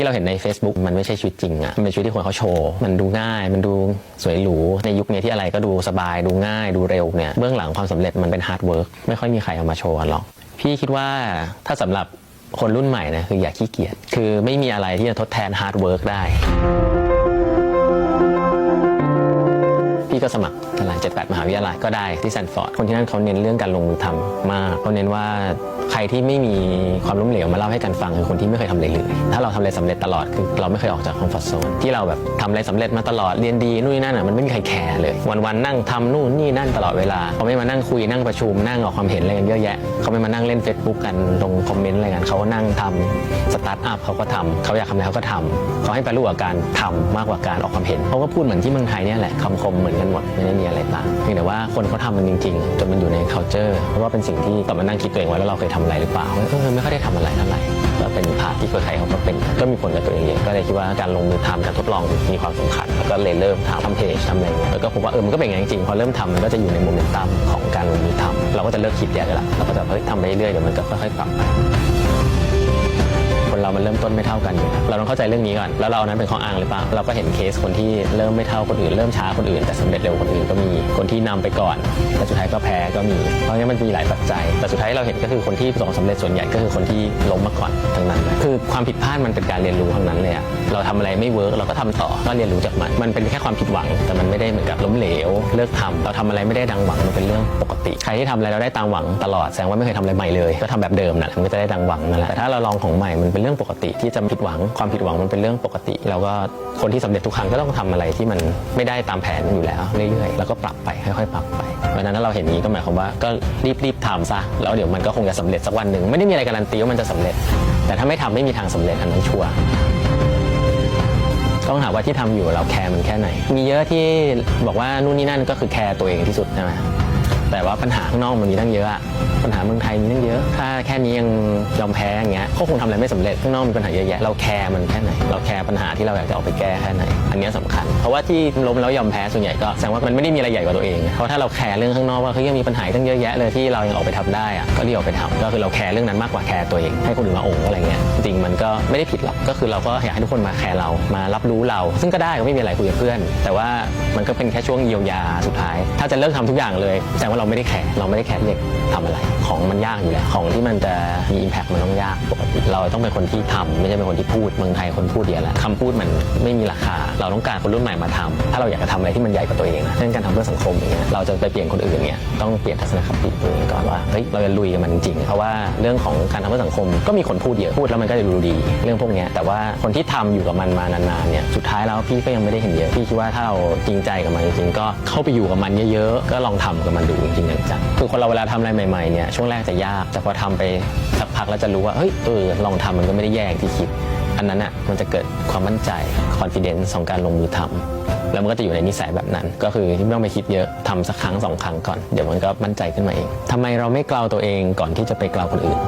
ที่เราเห็นใน Facebook มันไม่ใช่ชีวิตจริงอะมันเป็นชีวิตที่คนเขาโชว์ มันดูง่าย มันดูสวยหรู ในยุคนี้ที่อะไรก็ดูสบาย ดูง่าย ดูเร็วเนี่ย เบื้องหลังความสำเร็จมันเป็นฮาร์ดเวิร์กไม่ค่อยมีใครเอามาโชว์กันหรอก พี่คิดว่าถ้าสำหรับคนรุ่นใหม่นะคืออย่าขี้เกียจ คือไม่มีอะไรที่จะทดแทนฮาร์ดเวิร์กได้ พี่ก็สมัครอะไรเจ็ดแปดมหาวิทยาลัยก็ได้ที่แซนฟอร์ดคนที่นั่นเขาเน้นเรื่องการลงมือทำมากเขาเน้นว่าใครที่ไม่มีความล้มเหลวมาเล่าให้กันฟังคือคนที่ไม่เคยทำอะไรเลย ถ้าเราทำอะไรสำเร็จตลอดคือเราไม่เคยออกจากคอมฟอร์ทโซนที่เราแบบทำอะไรสำเร็จมาตลอดเรียนดีนู่นนี่นั่นอะมันไม่มีใครแคร์เลย วันๆนั่งทำนู่นนี่นั่นตลอดเวลาเขาไม่มานั่งคุยนั่งประชุมนั่งออกความเห็นอะไรกันเยอะแยะเขาไม่มานั่งเล่น Facebook กันลงคอมเมนต์อะไรกันเขานั่งทำสตาร์ทอัพเขาก็ทำเขาอยากทำอะไรเขาก็ทำเขาให้ไปรู้กับการทำมากกว่าการออกความเห็นเขาก็พูดเหมือนที่เมืองไทยเนี่ยแหละคำคมเหมือนกันหมดไม่ได้มีอะไรต่างเพียงแต่ว่าคนเขาทำมันจริง ๆ จนมันอยู่ใน culture เพราะว่าเป็นสิ่งที่กลับมานั่งคิดตัวเองว่าแล้วเราเคยทำอะไรหรือเปล่าเออไม่ค่อยได้ทำอะไรเท่าไหร่ก็เป็นพาร์ทที่คนไทยเขาก็เป็นก็มีผลกับตัวเองเยอะก็เลยคิดว่าการลงมือทำการทดลองมีความสำคัญแล้วก็เลยเริ่มทำทำเพจทำอะไรเงี้ยแล้วก็พบว่าเออมันก็เป็นอย่างนั้นจริงพอเริ่มทำมันก็จะอยู่ในโมเมนตัมของการลงมือทำเราก็จะเลิกคิดแยกละเราก็จะเฮ้ยทำไปเรื่อยๆเดี๋ยวมันก็ค่อยๆปรับไป เรามันเริ่มต้นไม่เท่ากันอยู่เราต้องเข้าใจเรื่องนี้ก่อน แล้วเราเอานั้นเป็นข้ออ้างหรือเปล่า เราก็เห็นเคสคนที่เริ่มไม่เท่าคนอื่น เริ่มช้าคนอื่น แต่สำเร็จเร็วคนอื่นก็มี คนที่นำไปก่อนแต่สุดท้ายก็แพ้ก็มี เพราะงั้นมันมีหลายปัจจัย แต่สุดท้ายเราเห็นก็คือคนที่ประสบความสำเร็จส่วนใหญ่ก็คือคนที่ล้มมาก่อนทั้งนั้น คือความผิดพลาดมันเป็นการเรียนรู้ทั้งนั้นเลยอะเราทำอะไรไม่เวิร์กเราก็ทำต่อ ก็เรียนรู้จากมัน มันเป็นแค่ความผิดหวัง แต่มันไม่ได้เหมือนกับล้มเหลว เลิกทำเราทำอะไรไม่ได้ดังหวัง มันเป็นเรื่องปกติ ใครที่ทำอะไรเราได้ตามหวังตลอด แสดงว่าไม่เคยทำอะไรใหม่เลย ก็ทำแบบเดิมนะมันก็จะได้ดังหวังนั่นแหละ แต่ถ้าเราลองของใหม่ มันเป็นเรื่องปกติที่จะผิดหวังความผิดหวังมันเป็นเรื่องปกติ แล้วก็คนที่สำเร็จทุกครั้งก็ต้องทำอะไรที่มันไม่ได้ตามแผนอยู่แล้วเรื่อยๆแล้วก็ปรับไปค่อยๆปรับไปเพราะฉะนั้นถ้าเราเห็นนี้ก็หมายความว่าก็รีบๆทำซะแล้วเดี๋ยวมันก็คงจะสำเร็จสักวันหนึ่งไม่ได้มีอะไรการันตีว่ามันจะสำเร็จ แต่ถ้าไม่ทำไม่มีทางสำเร็จอันนั้นชัวร์ต้องถามว่าที่ทำอยู่เราแคร์มันแค่ไหน มีเยอะที่บอกว่านู่นนี่นั่นก็คือแคร์ตัวเองที่สุดใช่ไหม แต่ว่าปัญหาข้างนอกมันมีตั้งเยอะอะปัญหาเมืองไทยมีตั้งเยอะ ถ้าแค่นี้ยังยอมแพ้อย่างเงี้ยก็คงทำอะไรไม่สำเร็จข้างนอกมีปัญหาเยอะแยะเราแคร์มันแค่ไหน เราแคร์ปัญหาที่เราอยากจะออกไปแก้แค่ไหน อันเนี้ยสำคัญ เพราะว่าที่ล้มแล้วยอมแพ้ส่วนใหญ่ก็แสดงว่ามันไม่ได้มีอะไรใหญ่กว่าตัวเองเพราะถ้าเราแคร์เรื่องข้างนอกว่าเฮ้ยยังมีปัญหาตั้งเยอะแยะเลยที่เรายังออกไปทำได้อะก็รีบออกไปทำก็คือเราแคร์เรื่องนั้นมากกว่าแคร์ตัวเองให้คนอื่นมาโองอะไรเงี้ยจริงๆมันก็ไม่ได้ผิดหรอกก็คือเราก็อยากให้ทุกคนมาแคร์เรามารับรู้เรา ซึ่งก็ได้ก็ไม่มีอะไรคุยกับเพื่อน แต่ว่ามันก็เป็นแค่ช่วงเยียวยาสุดท้าย ถ้าจะเลิกทำทุกอย่างเลยแสดงว่าเราไม่ได้แคร์เราไม่ได้แคร์เด็กทำอะไร ของมันยากอยู่แล้วของที่มันจะมี impact มันต้องยากปกติเราต้องเป็นคนที่ทำไม่ใช่เป็นคนที่พูดเมืองไทยคนพูดเยอะแหละคำพูดมันไม่มีราคา เราต้องการคนรุ่นใหม่มาทำถ้าเราอยากจะทำอะไรที่มันใหญ่กว่าตัวเองนะเช่นการทำเพื่อสังคมอย่างเงี้ยเราจะไปเปลี่ยนคนอื่นเนี่ยต้องเปลี่ยนทัศนคติตัวเองก่อนว่าเฮ้ยเราจะลุยกับมันจริงเพราะว่าเรื่องของการทำเพื่อสังคมก็มีคนพูดเยอะพูดแล้วมันก็จะดูดี เรื่องพวกเนี้ยแต่ว่าคนที่ทำอยู่กับมันมานานๆเนี่ยสุดท้ายแล้วพี่ก็ยังไม่ได้เห็นเยอะพี่คิดว่าถ้าเราจริงใจกับมันจริงๆก็เข้าไปอยู่กับมันเยอะๆก็ลองทำกับมันดูจริงจังคือคนเราเวลาทำอะไรใหม่ๆเนี่ยช่วงแรกจะยากแต่พอทำไปสักพักแล้วจะรู้ว่าเฮ้ยเออลองทำมันก็ไม่ได้แย่อย่างที่คิด อันนั้นอะมันจะเกิดความมั่นใจ confidence ของการลงมือทำแล้วมันก็จะอยู่ในนิสัยแบบนั้น ก็คือที่ไม่ต้องไปคิดเยอะทำสักครั้งสองครั้งก่อน เดี๋ยวมันก็มั่นใจขึ้นมาเองทำไมเราไม่กล่าวตัวเองก่อนที่จะไปกล่าวคนอื่น